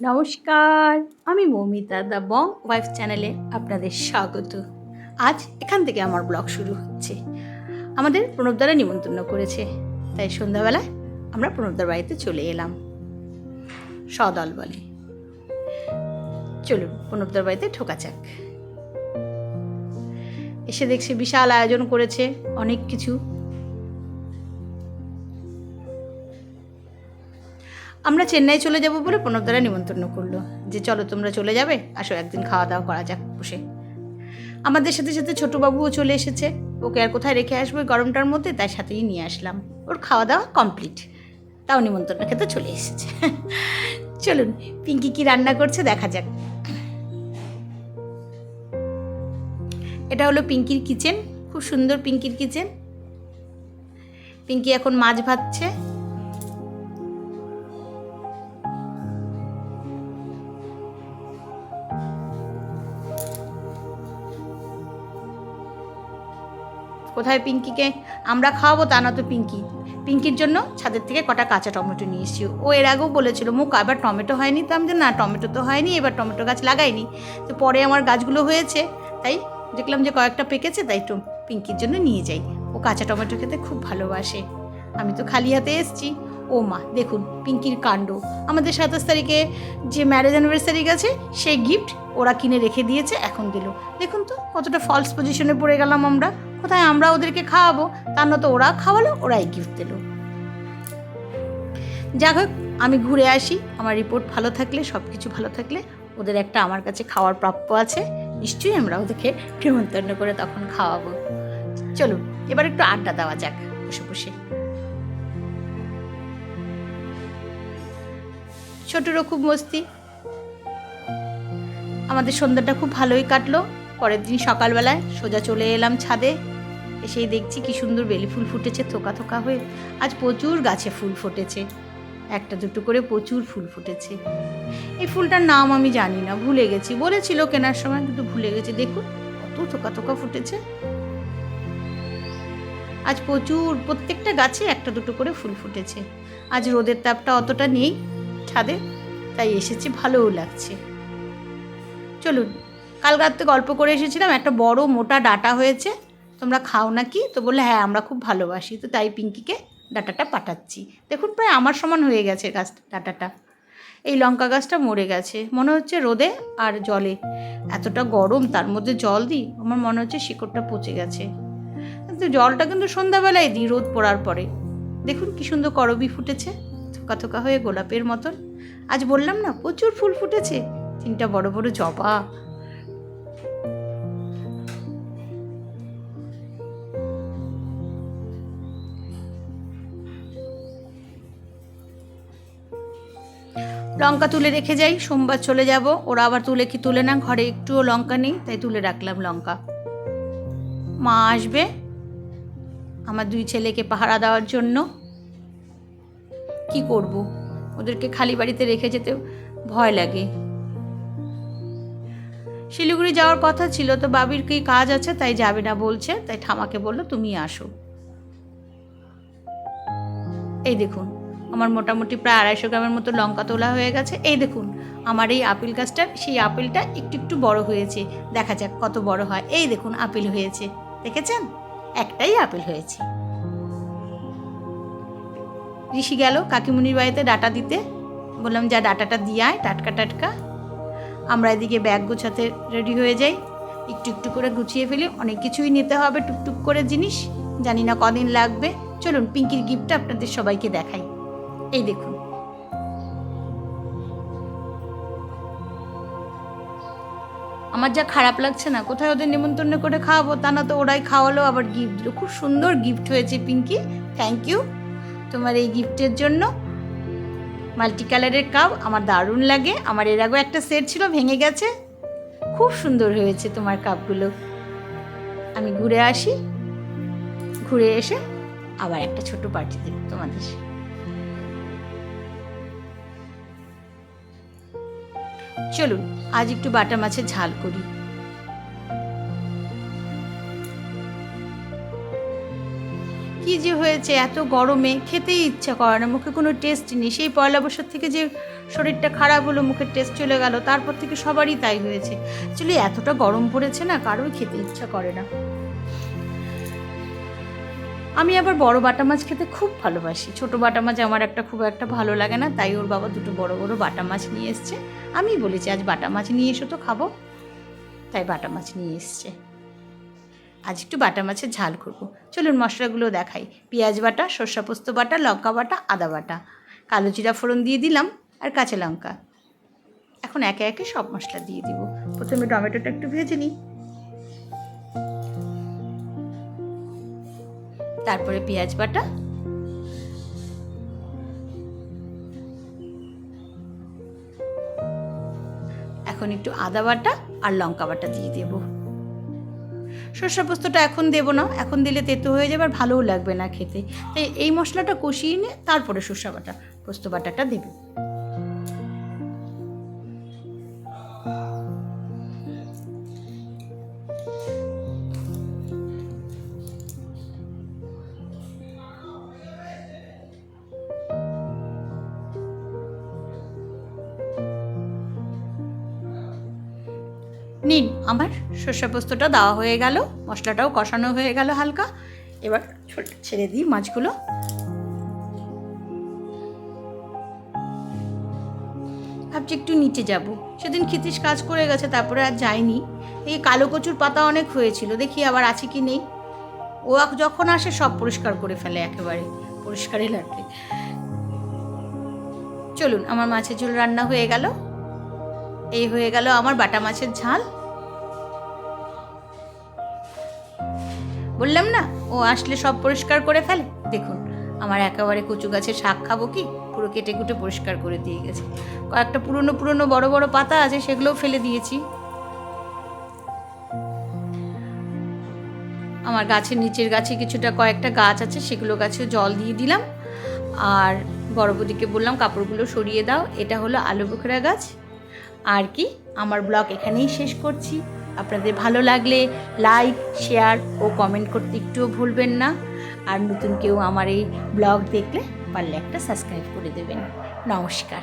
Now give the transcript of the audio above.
নমস্কার, আমি Moumita the Bong wife চ্যানেলে আপনাদের স্বাগত। আজ এখান থেকে আমার ব্লগ শুরু হচ্ছে। আমাদের প্রণবদারা নিমন্ত্রণ করেছে, তাই সন্ধ্যাবেলায় আমরা প্রণবদার বাড়িতে চলে এলাম। সদল বলে। চলুন প্রণবদার বাড়িতে ঠোকা যাক। এসে দেখছি বিশাল আয়োজন করেছে, অনেক কিছু আমরা চেন্নাই চলে যাব বলে প্রণবদারা নিমন্ত্রণ করল। যে চলো তোমরা চলে যাবে, আসো একদিন খাওয়া দাওয়া করা যাক বসে। আমাদের সাথে সাথে ছোটোবাবুও চলে এসেছে। ওকে আর কোথায় রেখে আসব গরমটার মধ্যে তাই সাথেই নিয়ে আসলাম। ওর খাওয়া দাওয়া কমপ্লিট। তাও নিমন্ত্রণ খেতে চলে এসেছে। চলুন, পিঙ্কি কি রান্না করছে দেখা যাক। এটা হলো পিঙ্কির কিচেন। খুব সুন্দর পিঙ্কির কিচেন। পিঙ্কি এখন মাছ ভাজছে। কোথায় পিঙ্কিকে আমরা খাওয়াবো তা না তো পিঙ্কি। পিঙ্কির জন্য ছাদের থেকে কটা কাঁচা টমেটো নিয়ে এসেছি। ও এর আগেও বলেছিল, মুখ আবার টমেটো হয়নি তো? আমি যে না, টমেটো তো হয়নি, এবার টমেটো গাছ লাগাইনি। তো পরে আমার গাছগুলো হয়েছে, তাই দেখলাম যে কয়েকটা পেকেছে, তাই তো পিঙ্কির জন্য নিয়ে যাই। ও কাঁচা টমেটো খেতে খুব ভালোবাসে। আমি তো খালি হাতে এসেছি। ও মা, দেখুন পিঙ্কির কাণ্ড। আমাদের সাতাশ তারিখে যে ম্যারেজ অ্যানিভার্সারি গেছে, সেই গিফট ওরা কিনে রেখে দিয়েছে, এখন দিল। দেখুন তো কতটা ফলস পজিশনে পড়ে গেলাম আমরা। কোথায় আমরা ওদেরকে খাওয়াবো? তার না তো ওরা খাওয়ালো, ওরাই গিফট দিল। যাক হোক, আমি ঘুরে আসি, আমার রিপোর্ট ভালো থাকলে সব কিছু ভালো থাকলে, ওদের একটা আমার কাছে খাওয়ার প্রাপ্য আছে, নিশ্চয়ই আমরা ওদেরকে নিমন্ত্রণ করে তখন খাওয়াবো। চলো, এবার একটু আড্ডা দেওয়া যাক, বসে বসে। ছোটরও খুব মস্তি, আমাদের সন্ধ্যাটা খুব ভালোই কাটলো। পরের দিন সকালবেলায় সোজা চলে এলাম ছাদে। এসেই দেখছি কি সুন্দর বেলি ফুল ফুটেছে, থোকা থোকা হয়ে। আজ প্রচুর গাছে ফুল ফুটেছে। একটা দুটো করে প্রচুর ফুল ফুটেছে। এই ফুলটার নাম আমি জানি না, ভুলে গেছি। বলেছিল কেনার সময়, কিন্তু ভুলে গেছি। দেখুন, কত থোকা থোকা ফুটেছে। আজ প্রচুর, প্রত্যেকটা গাছে একটা দুটো করে ফুল ফুটেছে। আজ রোদের তাপটা অতটা নেই ছাদে, তাই এসেছে, ভালোও লাগছে। চলুন কাল রাত্রে গল্প করে এসেছিলাম, একটা বড় মোটা ডাটা হয়েছে, তোমরা খাও নাকি? তো বললে হ্যাঁ আমরা খুব ভালোবাসি। তো তাই পিঙ্কিকে ডাটাটা পাঠাচ্ছি। দেখুন, প্রায় আমার সমান হয়ে গেছে গাছ, ডাটাটা। এই লঙ্কা গাছটা মরে গেছে। মনে হচ্ছে রোদে আর জলে। এতটা গরম, তার মধ্যে জল দিই? আমার মনে হচ্ছে শিকড়টা পচে গেছে। কিন্তু জলটা কিন্তু সন্ধ্যাবেলায় দিই, রোদ পড়ার পরে। দেখুন, কি সুন্দর করবি ফুটেছে। থোকা থোকা হয়ে গোলাপের মতন। আজ বললাম না, প্রচুর ফুল ফুটেছে। তিনটা বড় বড় জবা। লঙ্কা তুলে রেখে যাই, সোমবার চলে যাব। ওরা আবার তুলে কি তুলে না, ঘরে একটুও লঙ্কা নেই, তাই তুলে রাখলাম লঙ্কা। মা আসবে আমার দুই ছেলেকে পাহারা দেওয়ার জন্য। কি করব? ওদেরকে খালি বাড়িতে রেখে যেতে ভয় লাগে। শিলিগুড়ি যাওয়ার কথা ছিল, তো বাবির কি কাজ আছে, তাই যাবে না বলছে, তাই ঠামাকে বলল, তুমি আসো। এই দেখুন আমার মোটামুটি প্রায় আড়াইশো গ্রামের মতো লঙ্কা তোলা হয়ে গেছে। এই দেখুন, আমার এই আপেল গাছটা, সেই আপেলটা একটু একটু বড় হয়েছে। দেখা যাক কত বড় হয়। এই দেখুন, আপেল হয়েছে। দেখেছেন? একটাই আপেল হয়েছে। ঋষি গেল কাকিমুনির বাড়িতে ডাটা দিতে। বললাম, যা ডাটাটা দিয়ে আয়, টাটকা টাটকা। আমরা এদিকে ব্যাগ গোছাতে রেডি হয়ে যাই। একটু একটু করে গুছিয়ে ফেলি। অনেক কিছুই নিতে হবে, টুকটুক করে জিনিস। জানি না কদিন লাগবে। চলুন, পিঙ্কির গিফটটা আপনাদের সবাইকে দেখাই। এই দেখুন। আমার যা খারাপ লাগছে না, কোথায় ওদের নিমন্ত্রণ করে খাওয়াবো? তা না তো ওরাই খাওয়ালো, আবার গিফট দিল। খুব সুন্দর গিফট হয়েছে, পিঙ্কি। থ্যাংক ইউ তোমার এই গিফটের জন্য মাল্টি কালারের কাপ আমার দারুণ লাগে। আমার এর আগেও একটা সেট ছিল, ভেঙে গেছে। খুব সুন্দর হয়েছে তোমার কাপগুলো আমি ঘুরে আসি। ঘুরে এসে আবার একটা ছোট পার্টি দেব তোমাদের। চলুন, আজ একটু বাটা মাছের ঝাল করি। কি যে হয়েছে, এত গরমে খেতেই ইচ্ছা করে না। মুখে কোনো টেস্ট নেই। সেই পয়লা বছর থেকে যে শরীরটা খারাপ হলো, মুখের টেস্ট চলে গেল, তারপর থেকে সবারই তাই হয়েছে। অ্যাকচুয়ালি এতটা গরম পড়েছে না, কারোই খেতে ইচ্ছা করে না। আমি আবার বড় বাটা মাছ খেতে খুব ভালোবাসি। ছোট বাটা মাছ আমার একটা খুব একটা ভালো লাগে না, তাই ওর বাবা দুটো বড় বড় বাটা মাছ নিয়ে এসছে। আমি বলেছি, আজ বাটা মাছ নিয়ে এসো তো, খাব। তাই বাটা মাছ নিয়ে এসছে। আজ একটু বাটা মাছের ঝাল করব। চলুন মশলাগুলো দেখাই। পেঁয়াজ বাটা, সর্ষা পোস্ত বাটা, লঙ্কা বাটা, আদা বাটা। কালো জিরা ফোড়ন দিয়ে দিলাম আর কাঁচা লঙ্কা। এখন একে একে সব মশলা দিয়ে দিব। প্রথমে টমেটোটা একটু ভেজে নিই। তারপরে পেঁয়াজ বাটা। এখন একটু আদা বাটা আর লঙ্কা বাটা দিয়ে দেব। সর্ষে পোস্তটা এখন দেবো না, এখন দিলে তেতো হয়ে যাবে আর ভালোও লাগবে না খেতে। তাই এই মশলাটা কষিয়ে নিয়ে তারপরে সর্ষে বাটা, পোস্ত বাটাটা দেবো। নিন, আমার সর্ষে পোস্তটা দেওয়া হয়ে গেল, মশলাটাও কষানো হয়ে গেল হালকা। এবার ছেড়ে দিই মাছগুলো। ভাবছি একটু নিচে যাব। সেদিন খিতিস কাজ করে গেছে, তারপরে আর যাইনি এই কালো কচুর পাতা অনেক হয়েছিল, দেখি আবার আছে কি নেই। ও যখন আসে, সব পরিষ্কার করে ফেলে একেবারে, পরিষ্কারই লাগবে। চলুন, আমার মাছের ঝোল রান্না হয়ে গেল। এই হয়ে গেল আমার বাটা মাছের ঝাল। বললাম না, ও আসলে সব পরিষ্কার করে ফেলে? দেখুন, আমার একেবারে কচু গাছের শাক খাব কি? পুরো কেটে কুটে পরিষ্কার করে দিয়ে গেছে। কয়েকটা পুরনো পুরনো বড় বড় পাতা আছে, সেগুলোও ফেলে দিয়েছি। আমার গাছের নিচের গাছে কিছুটা কয়েকটা গাছ আছে, সেগুলো গাছে জল দিয়ে দিলাম। আর বড় বৌদিকে বললাম, কাপড়গুলো সরিয়ে দাও, এটা হলো আলু বোখরা গাছ। আর কি, আমার ব্লগ এখানেই শেষ করছি। আপনাদের ভালো লাগলে লাইক শেয়ার ও কমেন্ট করতে একটুও ভুলবেন না। আর নতুন কেউ আমার এই ব্লগ দেখলে পারলে একটা সাবস্ক্রাইব করে দেবেন। নমস্কার।